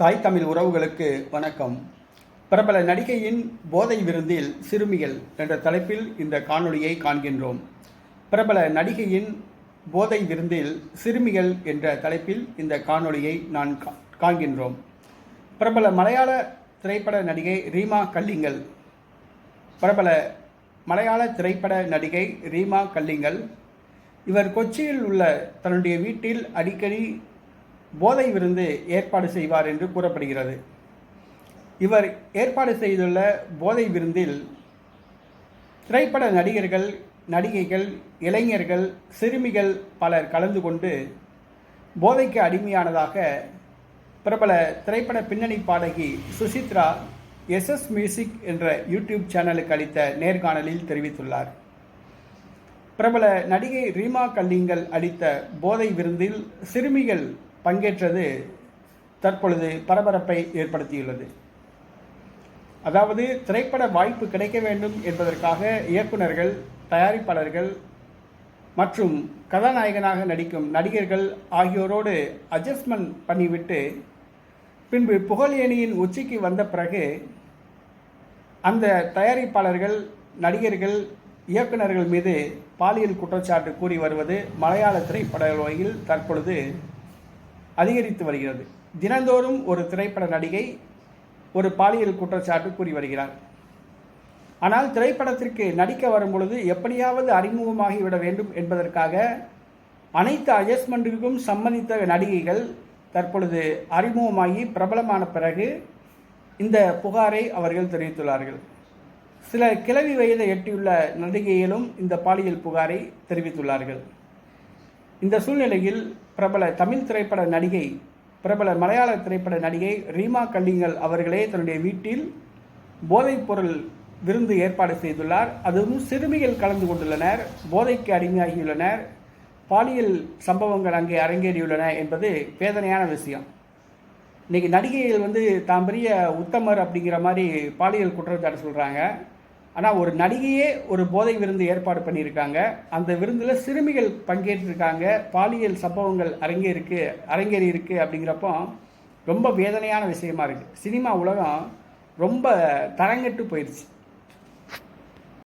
தாய் தமிழ் உறவுகளுக்கு வணக்கம். பிரபல நடிகையின் போதை விருந்தில் சிறுமிகள் என்ற தலைப்பில் இந்த காணொளியை காண்கின்றோம். பிரபல நடிகையின் போதை விருந்தில் சிறுமிகள் என்ற தலைப்பில் இந்த காணொளியை நான் காண்கின்றோம். பிரபல மலையாள திரைப்பட நடிகை ரீமா கல்லிங்கல். பிரபல மலையாள திரைப்பட நடிகை ரீமா கல்லிங்கல். இவர் கொச்சியில் உள்ள தன்னுடைய வீட்டில் அடிக்கடி போதை விருந்து ஏற்பாடு செய்வார் என்று கூறப்படுகிறது. இவர் ஏற்பாடு செய்துள்ள போதை விருந்தில் திரைப்பட நடிகர்கள் நடிகைகள் இளைஞர்கள் சிறுமிகள் பலர் கலந்து கொண்டு போதைக்கு அடிமையானதாக பிரபல திரைப்பட பின்னணி பாடகி சுசித்ரா எஸ்எஸ் மியூசிக் என்ற யூடியூப் சேனலுக்கு அளித்த நேர்காணலில் தெரிவித்துள்ளார். பிரபல நடிகை ரீமா கல்லிங்கல் அளித்த போதை விருந்தில் சிறுமிகள் பங்கேற்றது தற்பொழுது பரபரப்பை ஏற்படுத்தியுள்ளது. அதாவது திரைப்பட வாய்ப்பு கிடைக்க வேண்டும் என்பதற்காக இயக்குனர்கள் தயாரிப்பாளர்கள் மற்றும் கதாநாயகனாக நடிக்கும் நடிகர்கள் ஆகியோரோடு அட்ஜஸ்ட்மெண்ட் பண்ணிவிட்டு பின்பு புகழேணியின் உச்சிக்கு வந்த பிறகு அந்த தயாரிப்பாளர்கள் நடிகர்கள் இயக்குனர்கள் மீது பாலியல் குற்றச்சாட்டு கூறி வருவது மலையாள திரைப்பட வகையில் தற்பொழுது அதிகரித்து வருகிறது. தினந்தோறும் ஒரு திரைப்பட நடிகை ஒரு பாலியல் குற்றச்சாட்டு கூறி வருகிறார். ஆனால் திரைப்படத்திற்கு நடிக்க வரும் பொழுது எப்படியாவது அறிமுகமாகிவிட வேண்டும் என்பதற்காக அனைத்து அட்ஜஸ்ட்மெண்ட்டுக்கும் சம்மதித்த நடிகைகள் தற்பொழுது அறிமுகமாகி பிரபலமான பிறகு இந்த புகாரை அவர்கள் தெரிவித்துள்ளார்கள். சில கிளவி வயதை எட்டியுள்ள நடிகைகளும் இந்த பாலியல் புகாரை தெரிவித்துள்ளார்கள். இந்த சூழ்நிலையில் பிரபல தமிழ் திரைப்பட நடிகை பிரபல மலையாள திரைப்பட நடிகை ரீமா கல்லிங்கல் அவர்களே தன்னுடைய வீட்டில் போதைப்பொருள் விருந்து ஏற்பாடு செய்துள்ளார். அதுவும் சிறுமிகள் கலந்து கொண்டுள்ளனர் போதைக்கு அடிமையாகியுள்ளனர் பாலியல் சம்பவங்கள் அங்கே அரங்கேறியுள்ளன என்பது வேதனையான விஷயம். இன்றைக்கி நடிகைகள் வந்து தாம் பெரிய உத்தமர் அப்படிங்கிற மாதிரி பாலியல் குற்றச்சாட்டு சொல்கிறாங்க ஆனால் ஒரு நடிகையே ஒரு போதை விருந்து ஏற்பாடு பண்ணியிருக்காங்க. அந்த விருந்தில் சிறுமிகள் பங்கேற்றிருக்காங்க. பாலியல் சம்பவங்கள் அரங்கேறிருக்கு அரங்கேறி இருக்குது அப்படிங்கிறப்போ ரொம்ப வேதனையான விஷயமா இருக்குது சினிமா உலகம் ரொம்ப தரங்கெட்டு போயிடுச்சு